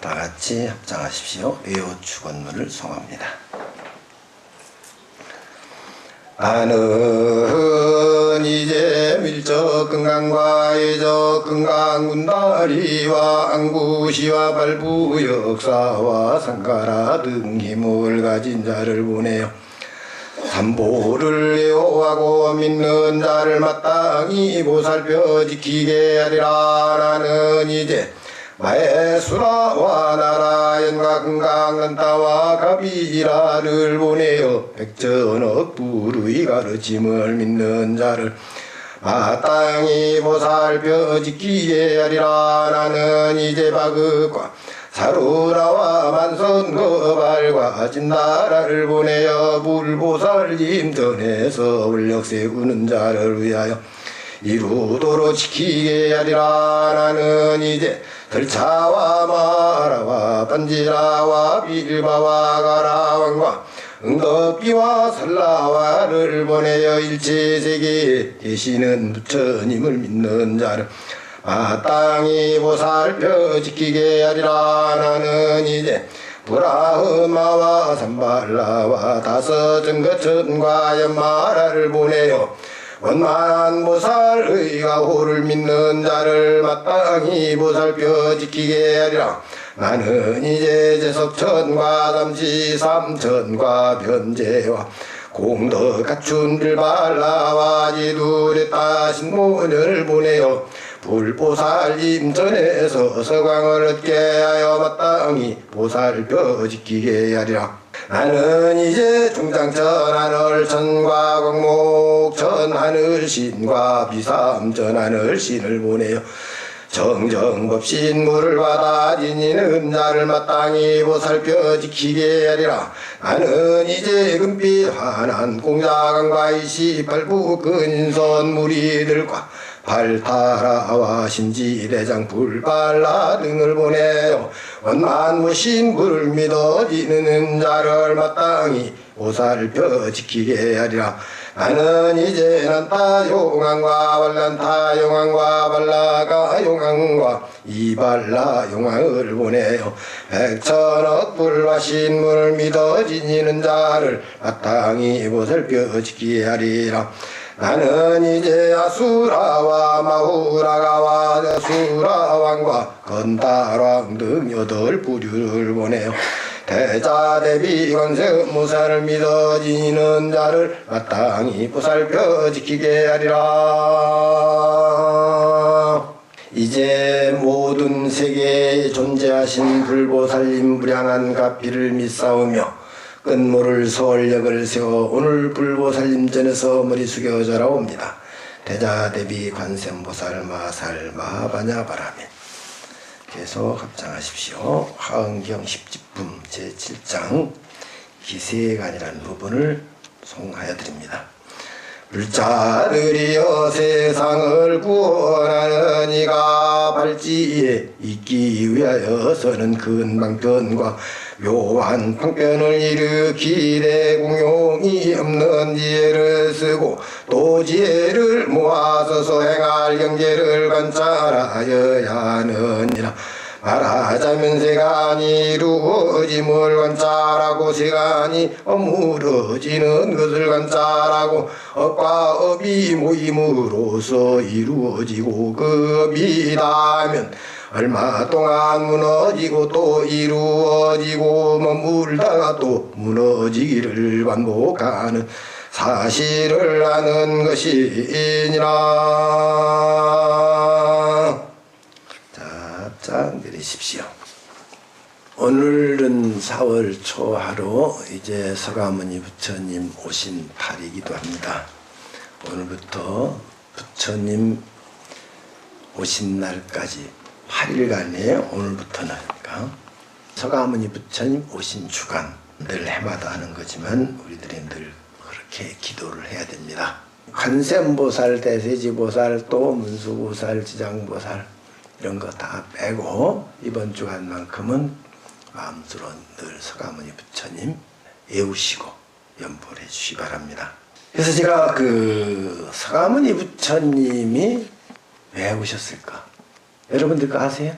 다 같이 합장하십시오. 외요 축원문을 송합니다. 나는 이제 밀적 건강과 예적 건강 군다리와 안구시와 발부 역사와 상가라 등 힘을 가진 자를 보내요. 삼보를 애호하고 믿는 자를 마땅히 보살펴 지키게 하리라 나는 이제 마에수라와 나라연과 금강난타와 가비라를 보내어 백전억 부르이 가르침을 믿는 자를 마땅히 보살펴 지키게 하리라. 나는 이제 바극과 사루라와 만선거발과 진나라를 보내어 불보살님 전에서 원력 세우는 자를 위하여 이루도록 지키게 하리라. 나는 이제 들차와 마라와 반지라와 빌바와 가라왕과 응덕비와 살라와를 보내어 일체세계에 계시는 부처님을 믿는 자를 마땅히 보살펴 지키게 하리라. 나는 이제 브라흐마와 삼발라와 다섯 증거천과 연마라를 보내요 원만한 보살의 가 호를 믿는 자를 마땅히 보살펴 지키게 하리라. 나는 이제 제석천과 삼시 삼천과 변제와 공덕 갖춘 들발라와 지두레 따신 모녀를 보내어 불보살님 전에서 서광을 얻게 하여 마땅히 보살펴 지키게 하리라 나는 이제 중장천 하늘 천과 광목천 하늘 신과 비삼 천 하늘 신을 보내어 정정법신 물을 받아 지니는 자를 마땅히 보살펴 지키게 하리라. 나는 이제 금빛 환한 공자강과 이시팔부 근선 무리들과 발타라와 신지대장 불발라 등을 보내어 원만무신 불을 믿어지는 자를 마땅히 보살펴 지키게 하리라. 나는 이제 난타 용왕과 발란타 용왕과 발라가 용왕과 이발라 용왕을 보내어 백천억 불과 신문을 믿어 지니는 자를 마땅히 보살펴 지키게 하리라 나는 이제 아수라와 마후라가와 수라왕과 건달왕 등 여덟 부류를 보내어 대자 대비 관세무사를 믿어 지니는 자를 마땅히 보살펴 지키게 하리라. 이제 모든 세계에 존재하신 불보살님 무량한 가피를 믿사오며 끝모를 서울역을 세워 오늘 불보살님 전에서 머리 숙여 절하옵니다. 대자 대비 관세음보살 마살 마바냐 바라매 계속 합장하십시오. 화응경 십지품 제7장 기세간이라는 부분을 송하여 드립니다. 불자들이여 세상을 구원하는 이가 발지에 있기 위하여서는 큰 방편과 묘한 방편을 일으키되 공용이 없는 지혜를 쓰고 또 지혜를 모아서 행할 경제를 관찰하여야 하느니라. 말하자면 세간이 이루어짐을 관찰하고 세간이 어무러지는 것을 관찰하고 업과 업이 모임으로써 이루어지고 그 업이 닿으면 얼마 동안 무너지고 또 이루어지고 머물다가 또 무너지기를 반복하는 사실을 아는 것이니라. 자, 자, 내리십시오. 오늘은 4월 초하루 이제 서가모니 부처님 오신 달이기도 합니다. 오늘부터 부처님 오신 날까지 8일간이에요. 오늘부터는. 그러니까 서가모니 부처님 오신 주간 늘 해마다 하는 거지만 우리들이 늘 그렇게 기도를 해야 됩니다. 관세음보살, 대세지보살, 또 문수보살, 지장보살 이런 거 다 빼고 이번 주간만큼은 마음으로 늘 서가모니 부처님 애우시고 연보를 해주시기 바랍니다. 그래서 제가 그 서가모니 부처님이 왜 오셨을까? 여러분들 거 아세요?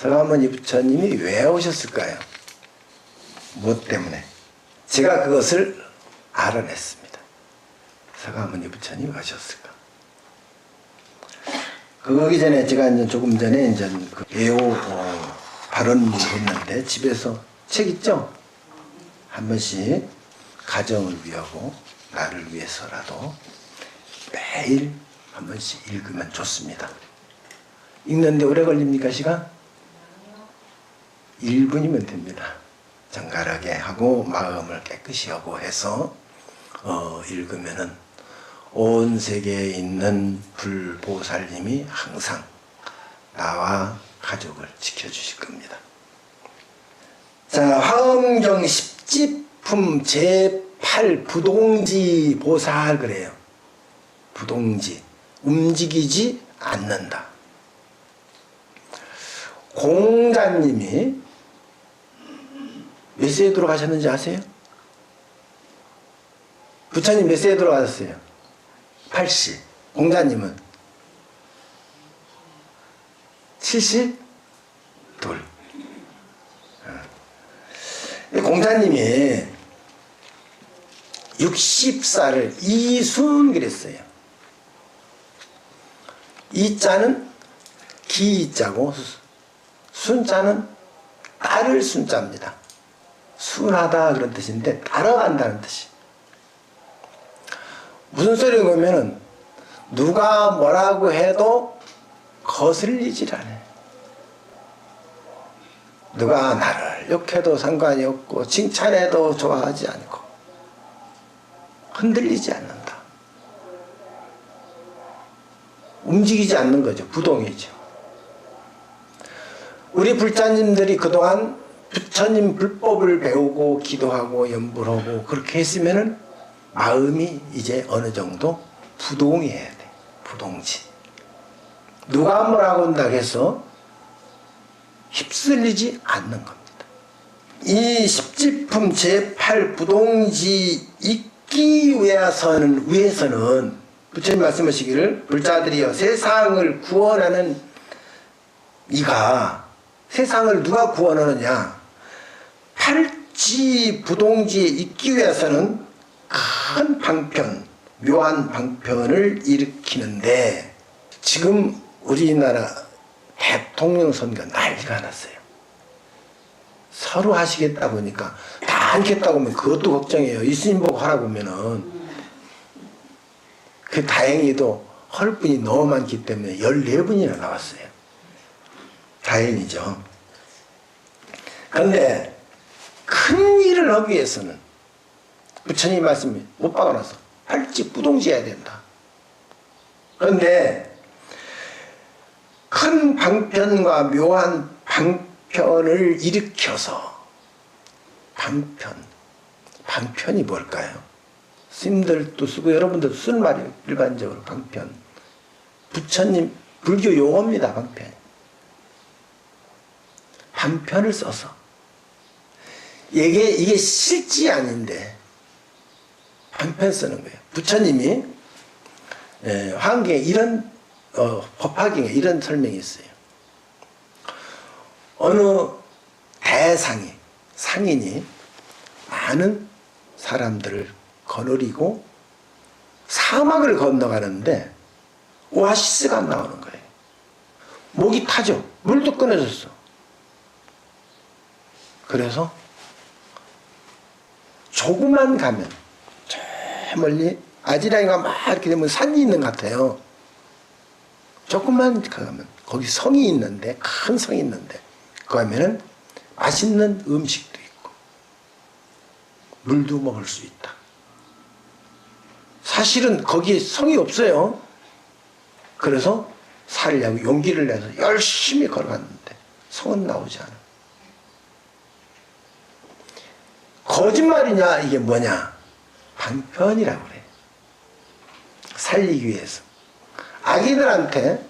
서가모니 부처님이 왜 오셨을까요? 무엇 때문에? 제가 그것을 알아냈습니다. 서가모니 부처님이 오셨을까? 그거기 전에 제가 이제 조금 전에 이제 그 어, 발언을 했는데 집에서 책 있죠? 한 번씩 가정을 위하고 나를 위해서라도 매일 한 번씩 읽으면 좋습니다. 읽는데 오래 걸립니까 시간? 1분이면 됩니다. 정갈하게 하고 마음을 깨끗이 하고 해서 어, 읽으면은 온 세계에 있는 불보살님이 항상 나와 가족을 지켜주실 겁니다. 자, 화엄경 10지품 제8 부동지 보살 그래요. 부동지. 움직이지 않는다. 공자님이 몇 세에 돌아가셨는지 아세요? 부처님 몇 세에 돌아가셨어요? 80. 공자님은 72. 어. 공자님이 60살을 이순 그랬어요. 이 자는 기 자고 순자는 따를 순자입니다. 순하다 그런 뜻인데 따라간다는 뜻이. 무슨 소리가 보면은 누가 뭐라고 해도 거슬리질 않아요. 누가 나를 욕해도 상관이 없고 칭찬해도 좋아하지 않고 흔들리지 않는다. 움직이지 않는 거죠. 부동이죠. 우리 불자님들이 그동안 부처님 불법을 배우고 기도하고 연불하고 그렇게 했으면은 마음이 이제 어느 정도 부동해야 돼. 부동지. 누가 뭐라고 한다고 해서 휩쓸리지 않는 겁니다. 이 십지품 제8 부동지 있기 위해서는, 위해서는 부처님 말씀하시기를 불자들이여 세상을 구원하는 이가 세상을 누가 구원하느냐? 팔지 부동지에 있기 위해서는 큰 방편 묘한 방편을 일으키는데 지금 우리나라 대통령 선거 난리가 났어요. 서로 하시겠다 보니까 다 않겠다고 하면 그것도 걱정이에요. 이스님 보고 하라고 하면은. 그 다행히도 헐 분이 너무 많기 때문에 14분이나 나왔어요. 다행이죠. 그런데 큰 일을 하기 위해서는 부처님 말씀이 못 박아놔서 팔찌 부동지해야 된다. 그런데 큰 방편과 묘한 방편을 일으켜서 방편, 방편이 뭘까요? 스님들도 쓰고 여러분들도 쓰는 말이에요. 일반적으로 방편. 부처님 불교 용어입니다. 방편. 방편을 써서 이게 이게 실지 아닌데 방편 쓰는 거예요. 부처님이 에, 환경에 이런 어, 법화경에 이런 설명이 있어요. 어느 대상이 상인이 많은 사람들을 거느리고 사막을 건너가는데 오아시스가 안 나오는 거예요. 목이 타죠. 물도 끊어졌어. 그래서 조금만 가면 저 멀리 아지랑이가 막 이렇게 되면 산이 있는 것 같아요. 조금만 가면 거기 성이 있는데 큰 성이 있는데 그 가면은 맛있는 음식도 있고 물도 먹을 수 있다. 사실은 거기에 성이 없어요. 그래서 살려고 용기를 내서 열심히 걸어갔는데 성은 나오지 않아. 거짓말이냐 이게 뭐냐? 방편이라고 그래. 살리기 위해서. 아기들한테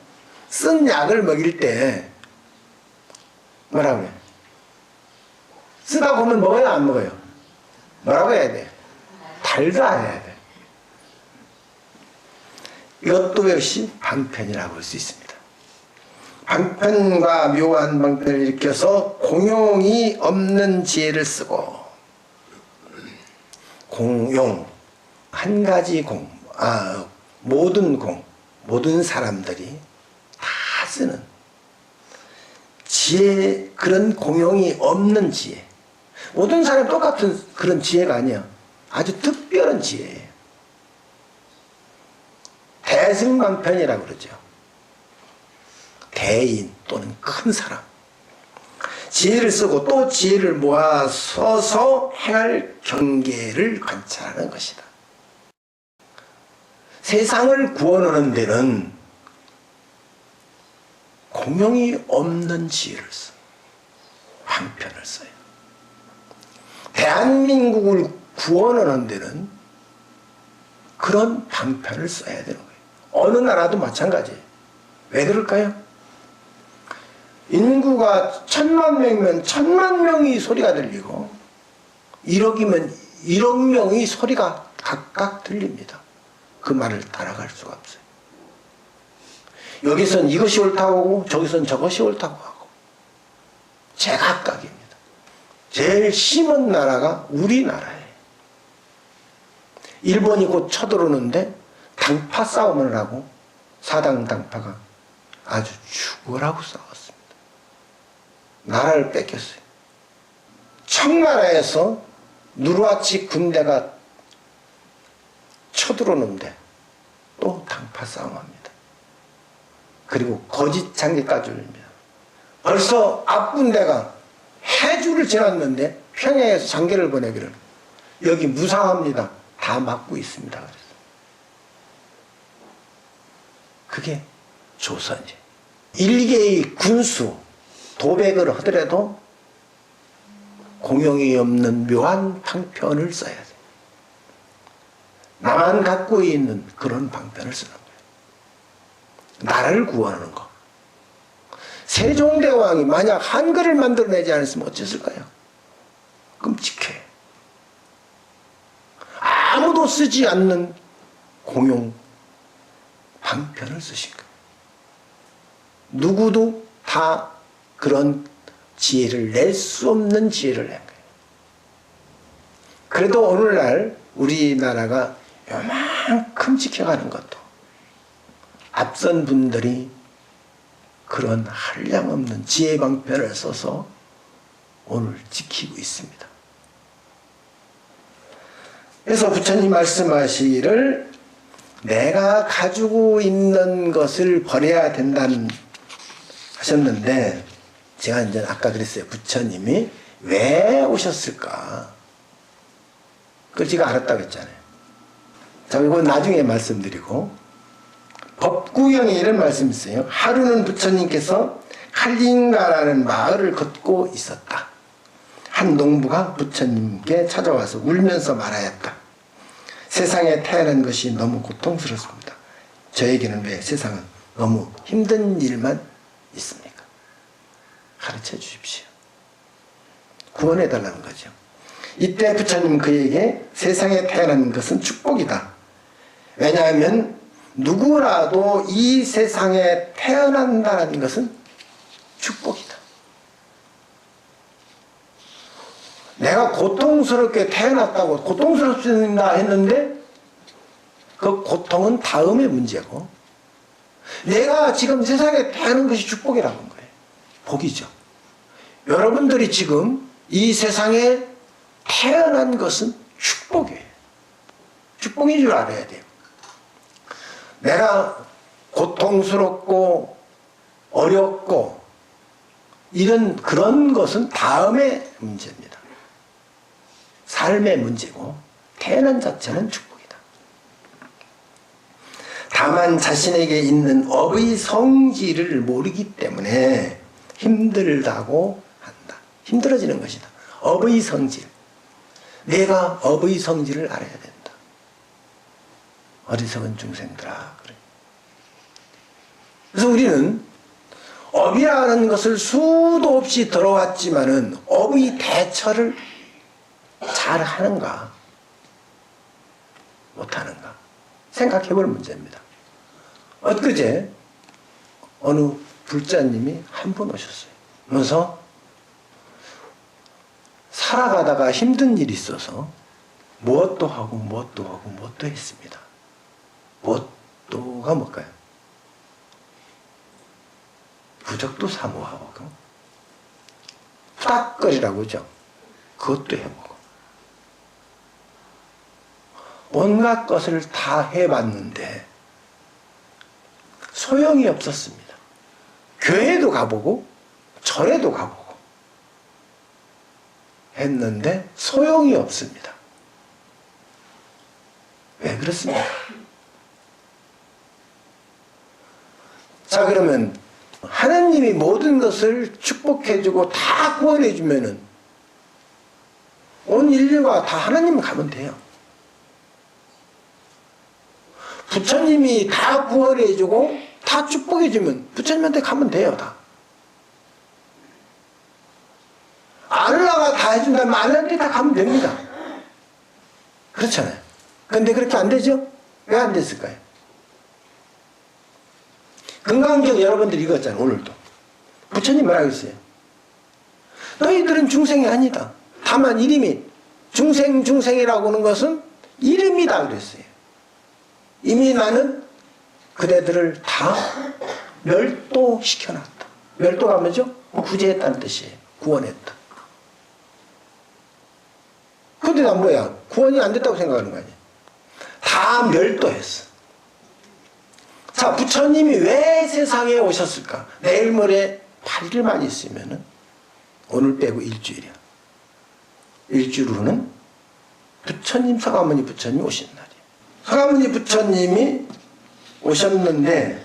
쓴 약을 먹일 때 뭐라고 그래? 쓰다 보면 먹어요 안 먹어요? 뭐라고 해야 돼? 달다 해야 돼. 이것도 역시 방편이라고 할수 있습니다. 방편과 묘한 방편을 일으켜서 공용이 없는 지혜를 쓰고 공용 한 가지 공, 아 모든 공, 모든 사람들이 다 쓰는 지혜 그런 공용이 없는 지혜. 모든 사람이 똑같은 그런 지혜가 아니야. 아주 특별한 지혜예요. 대승방편이라고 그러죠. 대인 또는 큰 사람. 지혜를 쓰고 또 지혜를 모아 서서 행할 경계를 관찰하는 것이다. 세상을 구원하는 데는 공용이 없는 지혜를 써. 방편을 써요. 대한민국을 구원하는 데는 그런 방편을 써야 되는 거예요. 어느 나라도 마찬가지예요. 왜 그럴까요? 인구가 천만 명이면 천만 명이 소리가 들리고 1억이면 1억 명이 소리가 각각 들립니다. 그 말을 따라갈 수가 없어요. 여기선 이것이 옳다고 하고 저기선 저것이 옳다고 하고 제각각입니다. 제일 심한 나라가 우리나라예요. 일본이 곧 쳐들어오는데 당파 싸움을 하고 사당 당파가 아주 죽으라고 싸웠습니다. 나라를 뺏겼어요. 청나라에서 누르하치 군대가 쳐들어오는데 또 당파 싸움합니다. 그리고 거짓 장기까지 올립니다. 벌써 앞군대가 해주를 지났는데 평양에서 장계를 보내기를 여기 무상합니다. 다 막고 있습니다. 그랬어요. 그게 조선이에요. 일개의 군수 도백을 하더라도 공용이 없는 묘한 방편을 써야 돼요. 나만 갖고 있는 그런 방편을 쓰는 거예요. 나라를 구하는 거. 세종대왕이 만약 한글을 만들어내지 않았으면 어땠을까요? 끔찍해. 아무도 쓰지 않는 공용 방편을 쓰신 거예요. 누구도 다 그런 지혜를 낼 수 없는 지혜를 낸 거예요. 그래도 오늘날 우리나라가 요만큼 지켜가는 것도 앞선 분들이 그런 한량없는 지혜 방편을 써서 오늘 지키고 있습니다. 그래서 부처님 말씀하시기를 내가 가지고 있는 것을 버려야 된다는 하셨는데 제가 이제 아까 그랬어요. 부처님이 왜 오셨을까? 그걸 제가 알았다고 했잖아요. 자, 이건 나중에 말씀드리고 법구경에 이런 말씀이 있어요. 하루는 부처님께서 칼린가라는 마을을 걷고 있었다. 한 농부가 부처님께 찾아와서 울면서 말하였다. 세상에 태어난 것이 너무 고통스럽습니다. 저에게는 왜 세상은 너무 힘든 일만 있습니까? 가르쳐 주십시오. 구원해 달라는 거죠. 이때 부처님 그에게 세상에 태어난 것은 축복이다. 왜냐하면 누구라도 이 세상에 태어난다는 것은 축복이다. 내가 고통스럽게 태어났다고 고통스럽습니다 했는데 그 고통은 다음의 문제고 내가 지금 세상에 태어난 것이 축복이라는 거예요. 복이죠. 여러분들이 지금 이 세상에 태어난 것은 축복이에요. 축복인 줄 알아야 돼요. 내가 고통스럽고 어렵고 이런 그런 것은 다음의 문제입니다. 삶의 문제고 태어난 자체는 축복이다. 다만 자신에게 있는 업의 성질을 모르기 때문에 힘들다고 한다. 힘들어지는 것이다. 업의 성질. 내가 업의 성질을 알아야 된다. 어리석은 중생들아. 그래. 그래서 우리는 업이라는 것을 수도 없이 들어왔지만은 업의 대처를 잘 하는가? 못하는가? 생각해 볼 문제입니다. 엊그제 어느 불자님이 한 분 오셨어요. 그래서 살아가다가 힘든 일이 있어서 무엇도 하고 무엇도 하고 무엇도 했습니다. 무엇도가 뭘까요? 부적도 사모하고 푸닥거리라고 그죠? 그것도 해보고 온갖 것을 다 해봤는데 소용이 없었습니다. 교회도 가보고 절에도 가보고 했는데 소용이 없습니다. 왜 그렇습니까? 자 그러면 하나님이 모든 것을 축복해주고 다 구원해주면은 온 인류가 다 하나님 가면 돼요. 부처님이 다 구원해주고 다 축복해주면 부처님한테 가면 돼요 다. 알라가 다 해준다면 알라한테 다 가면 됩니다. 그렇잖아요. 근데 그렇게 안 되죠? 왜 안 됐을까요? 금강경 여러분들 읽었잖아요 오늘도. 부처님 뭐라고 했어요? 너희들은 중생이 아니다. 다만 이름이 중생 중생이라고 하는 것은 이름이다 그랬어요. 이미 나는 그대들을 다 멸도시켜놨다. 멸도가 뭐죠? 구제했다는 뜻이에요. 구원했다. 난 뭐야? 구원이 안 됐다고 생각하는 거 아니야? 다 멸도했어. 자, 부처님이 왜 세상에 오셨을까? 내일 모레 8일만 있으면은 오늘 빼고 일주일이야. 일주일 후는 부처님, 서가모니 부처님 오신 날이야. 서가모니 부처님이 오셨는데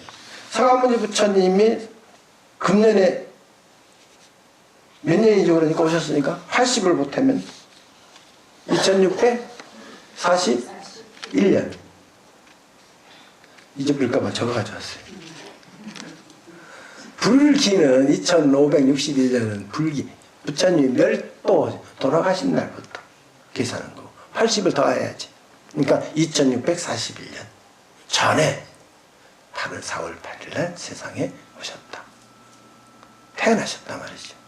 서가모니 부처님이 금년에 몇 년이죠 그러니까 오셨으니까 80을 못하면 2641년 잊어버릴까봐 적어 가져왔어요. 불기는 2561년은 불기 부처님이 멸도 돌아가신 날부터 계산한 거고 80을 더해야지. 그러니까 2641년 전에 8월 4월 8일 날 세상에 오셨다. 태어나셨다 말이죠.